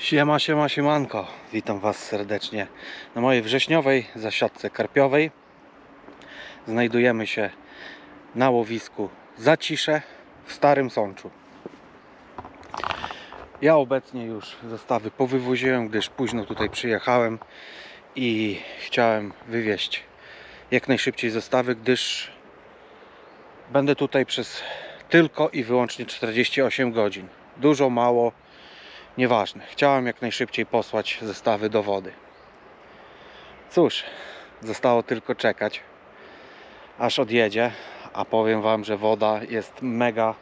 Siema, siema, siemanko. Witam Was serdecznie na mojej wrześniowej zasiadce karpiowej. Znajdujemy się na łowisku Zacisze w Starym Sączu. Ja obecnie już zestawy powywoziłem, gdyż późno tutaj przyjechałem i chciałem wywieźć jak najszybciej zestawy, gdyż będę tutaj przez tylko i wyłącznie 48 godzin. Dużo, mało, Nieważne. Chciałem jak najszybciej posłać zestawy do wody. Cóż, zostało tylko czekać, aż odjedzie. A powiem Wam, że woda jest mega,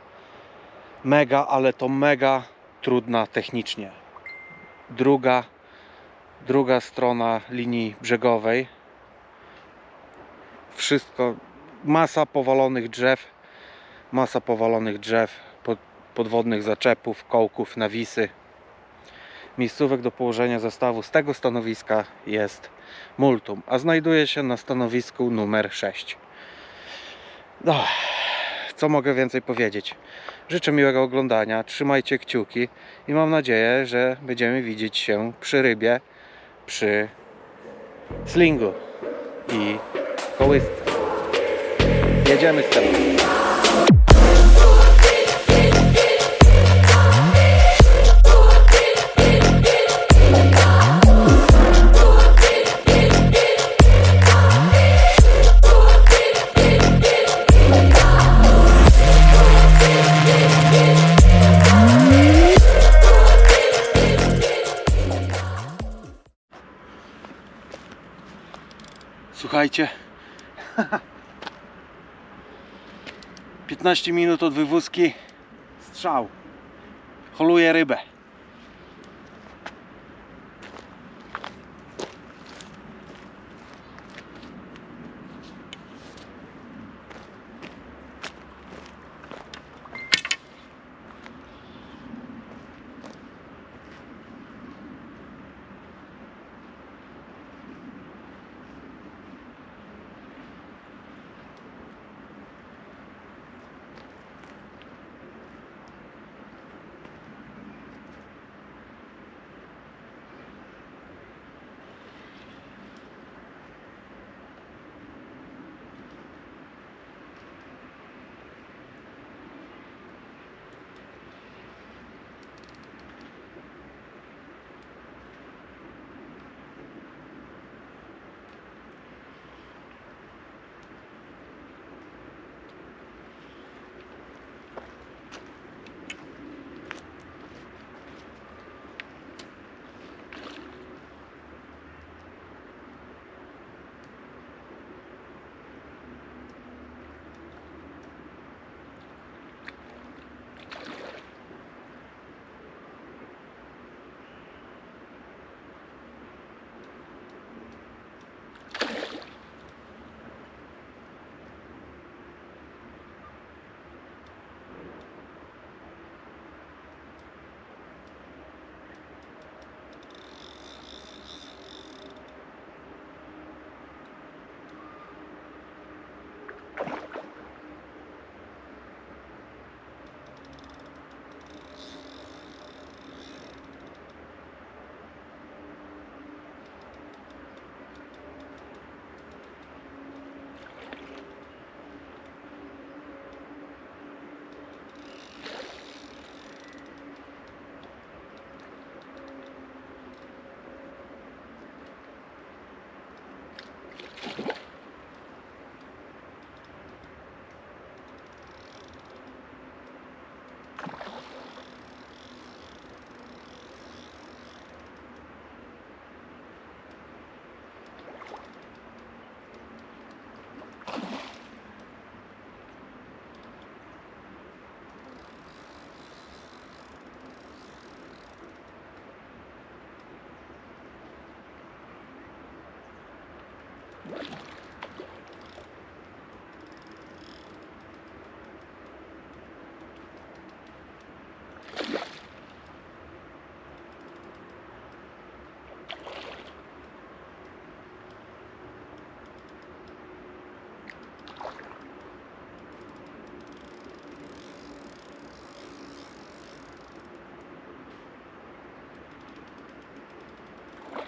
mega, ale to mega trudna technicznie. Druga, druga strona linii brzegowej. Wszystko, masa powalonych drzew, masa powalonych drzew, pod, podwodnych zaczepów, kołków, nawisy miejscówek do położenia zestawu z tego stanowiska jest multum, a znajduje się na stanowisku numer 6. No, co mogę więcej powiedzieć? Życzę miłego oglądania, trzymajcie kciuki i mam nadzieję, że będziemy widzieć się przy rybie, przy slingu i kołysce. Jedziemy z tematem. Słuchajcie. 15 minut od wywózki. Strzał. Holuje rybę.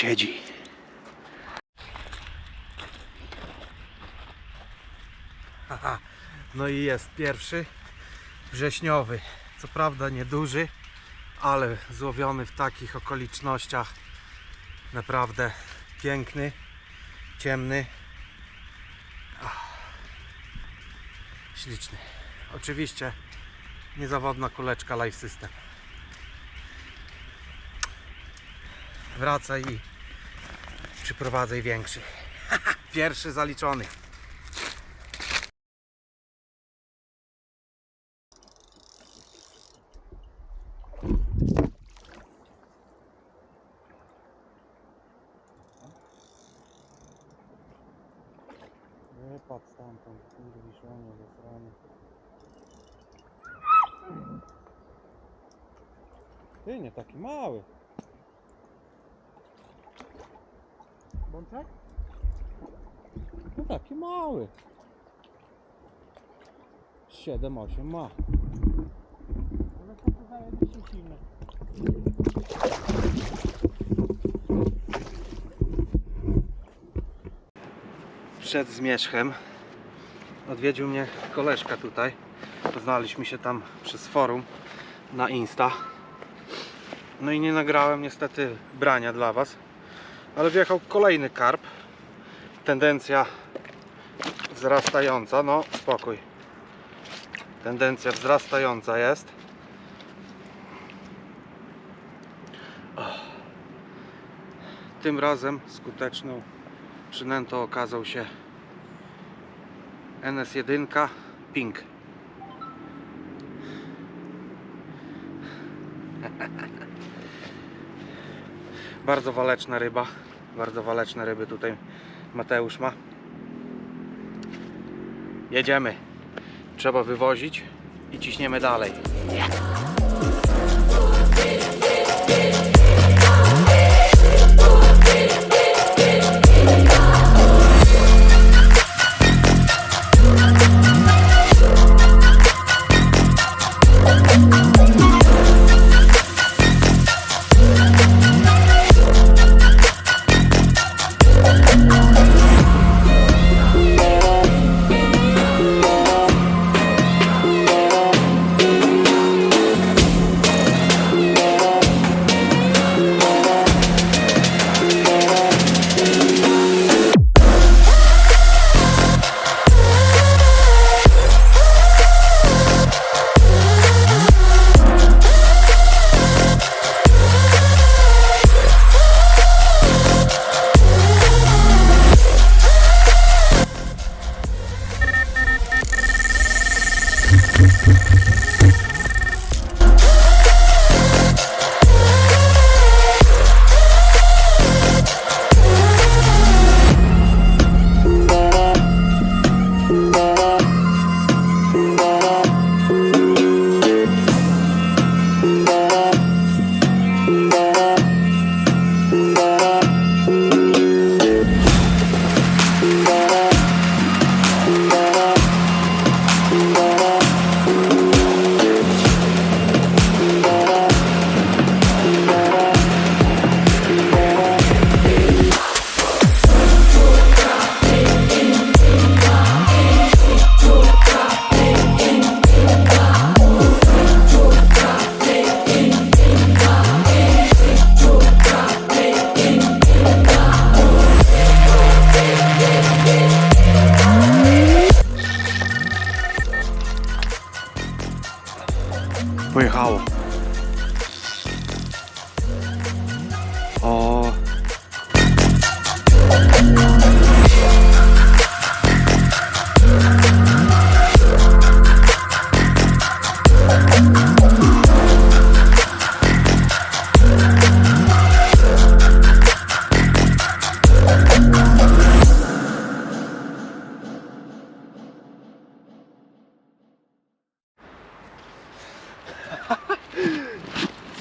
Siedzi. Haha, No i jest pierwszy wrześniowy. Co prawda nieduży, ale złowiony w takich okolicznościach. Naprawdę piękny, ciemny. Ach, Śliczny. Oczywiście niezawodna kuleczka Life System. Wracaj i przyprowadzaj większy. Pierwszy zaliczony. Ty, nie taki mały. Bączek? No taki mały. 7-8 ma. Ale to. Przed zmierzchem odwiedził mnie koleżka tutaj. Poznaliśmy się tam przez forum na Insta. No i nie nagrałem niestety brania dla Was. Ale wjechał kolejny karp. Tendencja wzrastająca. No spokój. Tendencja wzrastająca jest. Tym razem skuteczną przynętą okazał się NS1 Pink. Bardzo waleczna ryba. Bardzo waleczne ryby tutaj Mateusz ma. Jedziemy. Trzeba wywozić i ciśniemy dalej.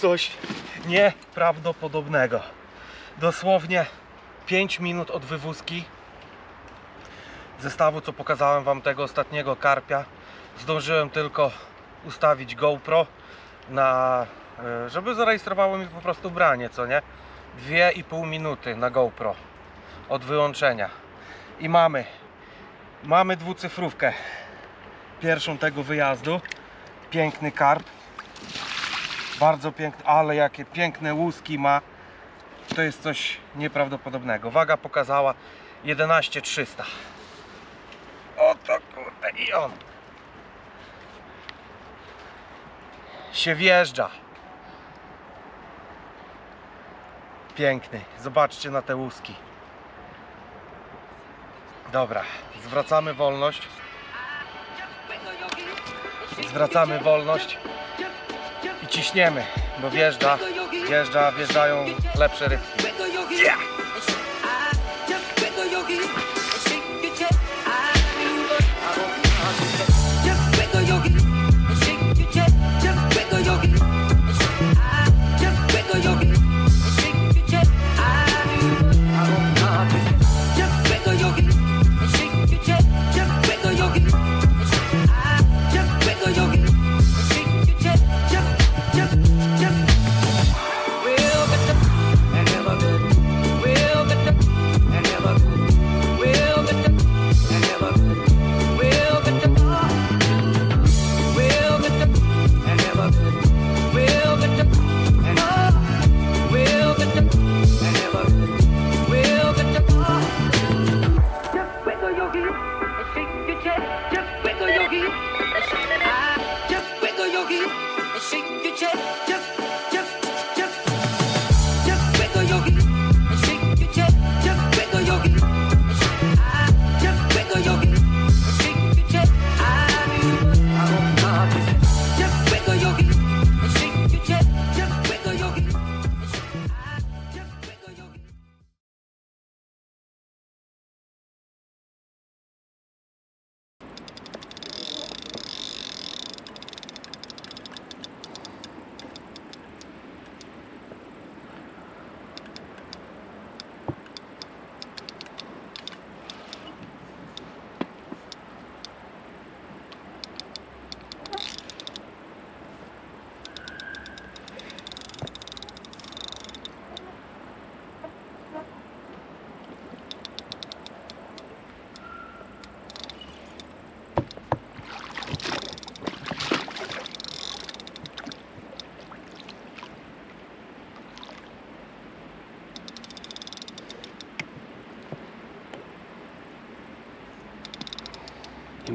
Coś nieprawdopodobnego. Dosłownie 5 minut od wywózki zestawu, co pokazałem Wam tego ostatniego karpia. Zdążyłem tylko ustawić GoPro na, e, żeby zarejestrowało mi po prostu branie, co nie? 2,5 minuty na GoPro od wyłączenia. I mamy, mamy dwucyfrówkę pierwszą tego wyjazdu. Piękny karp. Bardzo piękny, ale jakie piękne łuski ma. To jest coś nieprawdopodobnego. Waga pokazała 11300. Oto kurde i on. Się wjeżdża. Piękny. Zobaczcie na te łuski. Dobra, zwracamy wolność. Zwracamy wolność ciśniemy, bo wjeżdża, wjeżdża, wjeżdżają lepsze rybki. Just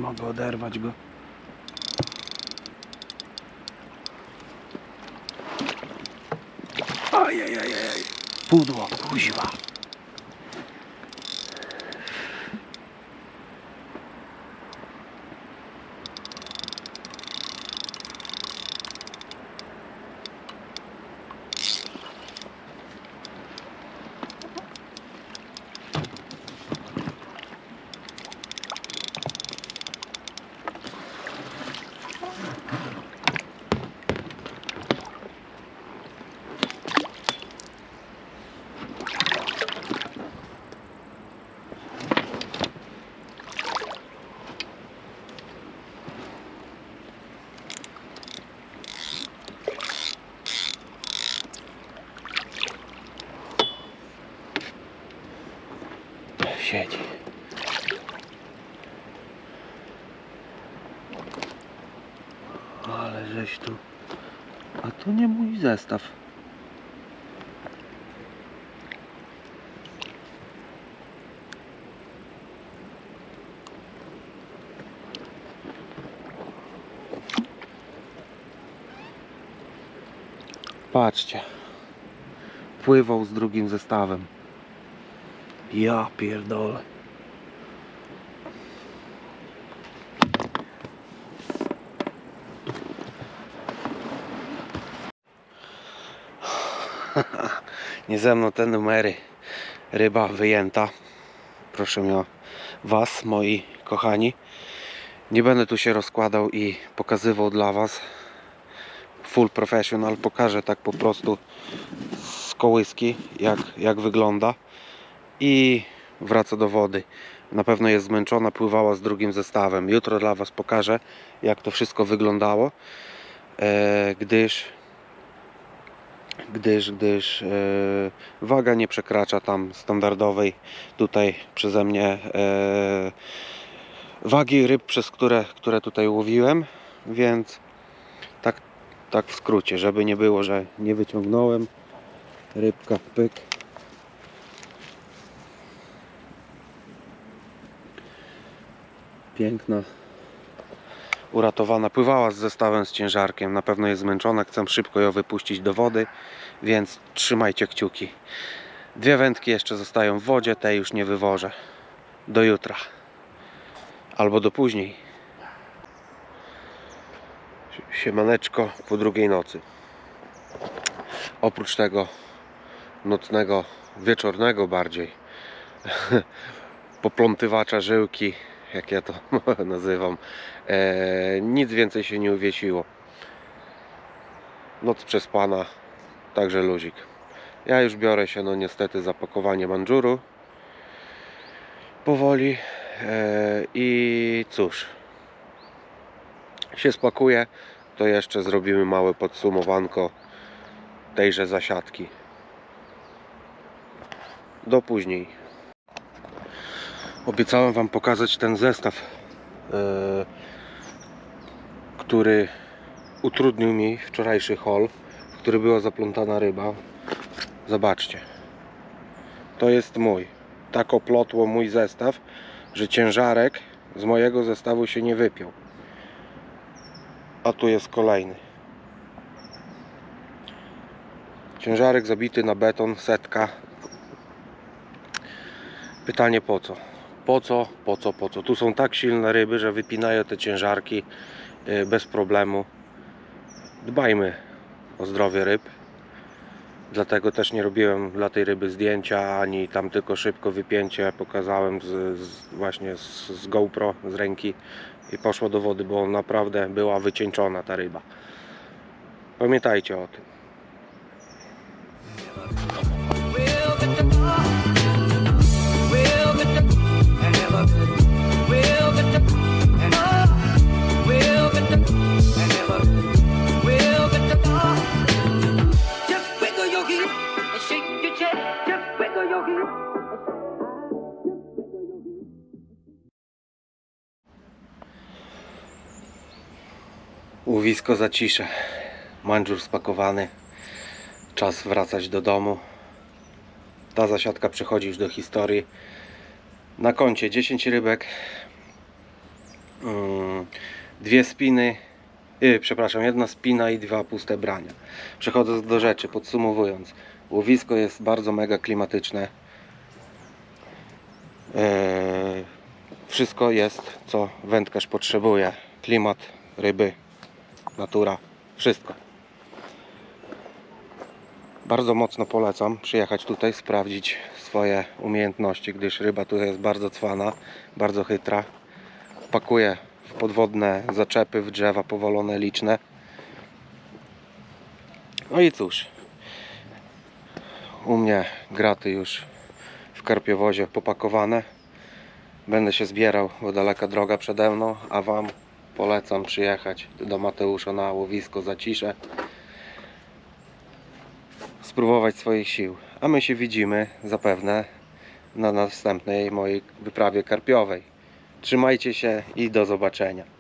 mogę oderwać go. Ajajajaj. Pudło, kuźwa. Siedzi. Ale żeś tu. A to nie mój zestaw. Patrzcie. Pływał z drugim zestawem. Ja pierdolę. Nie ze mną te numery. Ryba wyjęta. Proszę mnie Was, moi kochani. Nie będę tu się rozkładał i pokazywał dla Was. full professional. Pokażę tak po prostu z kołyski, jak, jak wygląda. I wraca do wody. Na pewno jest zmęczona, pływała z drugim zestawem. Jutro dla Was pokażę, jak to wszystko wyglądało, e, gdyż gdyż, gdyż e, waga nie przekracza tam standardowej tutaj przeze mnie e, wagi ryb, przez które, które tutaj łowiłem, więc tak, tak w skrócie, żeby nie było, że nie wyciągnąłem. Rybka, pyk. Piękna uratowana, pływała z zestawem z ciężarkiem, na pewno jest zmęczona, chcę szybko ją wypuścić do wody, więc trzymajcie kciuki. Dwie wędki jeszcze zostają w wodzie, tej już nie wywożę. Do jutra. Albo do później. Siemaneczko po drugiej nocy. Oprócz tego nocnego, wieczornego bardziej poplątywacza żyłki, jak ja to nazywam, e, nic więcej się nie uwiesiło. Noc przespana, także luzik. Ja już biorę się, no niestety, za pakowanie mandżuru. Powoli. E, I cóż, się spakuję, to jeszcze zrobimy małe podsumowanko tejże zasiadki. Do później. Obiecałem Wam pokazać ten zestaw, e, który utrudnił mi wczorajszy haul, w który była zaplątana ryba. Zobaczcie. To jest mój. Tak oplotło mój zestaw, że ciężarek z mojego zestawu się nie wypiął. A tu jest kolejny. Ciężarek zabity na beton, setka. Pytanie po co? Po co, po co, po co? Tu są tak silne ryby, że wypinają te ciężarki y, bez problemu. Dbajmy o zdrowie ryb. Dlatego też nie robiłem dla tej ryby zdjęcia, ani tam tylko szybko wypięcie pokazałem z, z, właśnie z, z GoPro z ręki i poszło do wody, bo naprawdę była wycieńczona ta ryba. Pamiętajcie o tym. Łowisko zacisze. Mandżur spakowany. Czas wracać do domu. Ta zasiadka przechodzi już do historii. Na koncie 10 rybek. Mm, Dwie spiny. Yy, przepraszam, jedna spina i dwa puste brania. Przechodząc do rzeczy, podsumowując. Łowisko jest bardzo mega klimatyczne. Eee, wszystko jest, co wędkarz potrzebuje. Klimat, ryby, natura, wszystko. Bardzo mocno polecam przyjechać tutaj, sprawdzić swoje umiejętności, gdyż ryba tutaj jest bardzo cwana, bardzo chytra. Pakuje w podwodne zaczepy, w drzewa powolone, liczne. No i cóż, u mnie graty już w karpiowozie popakowane. Będę się zbierał, bo daleka droga przede mną, a Wam polecam przyjechać do Mateusza na łowisko Zacisze spróbować swoich sił. A my się widzimy zapewne na następnej mojej wyprawie karpiowej. Trzymajcie się i do zobaczenia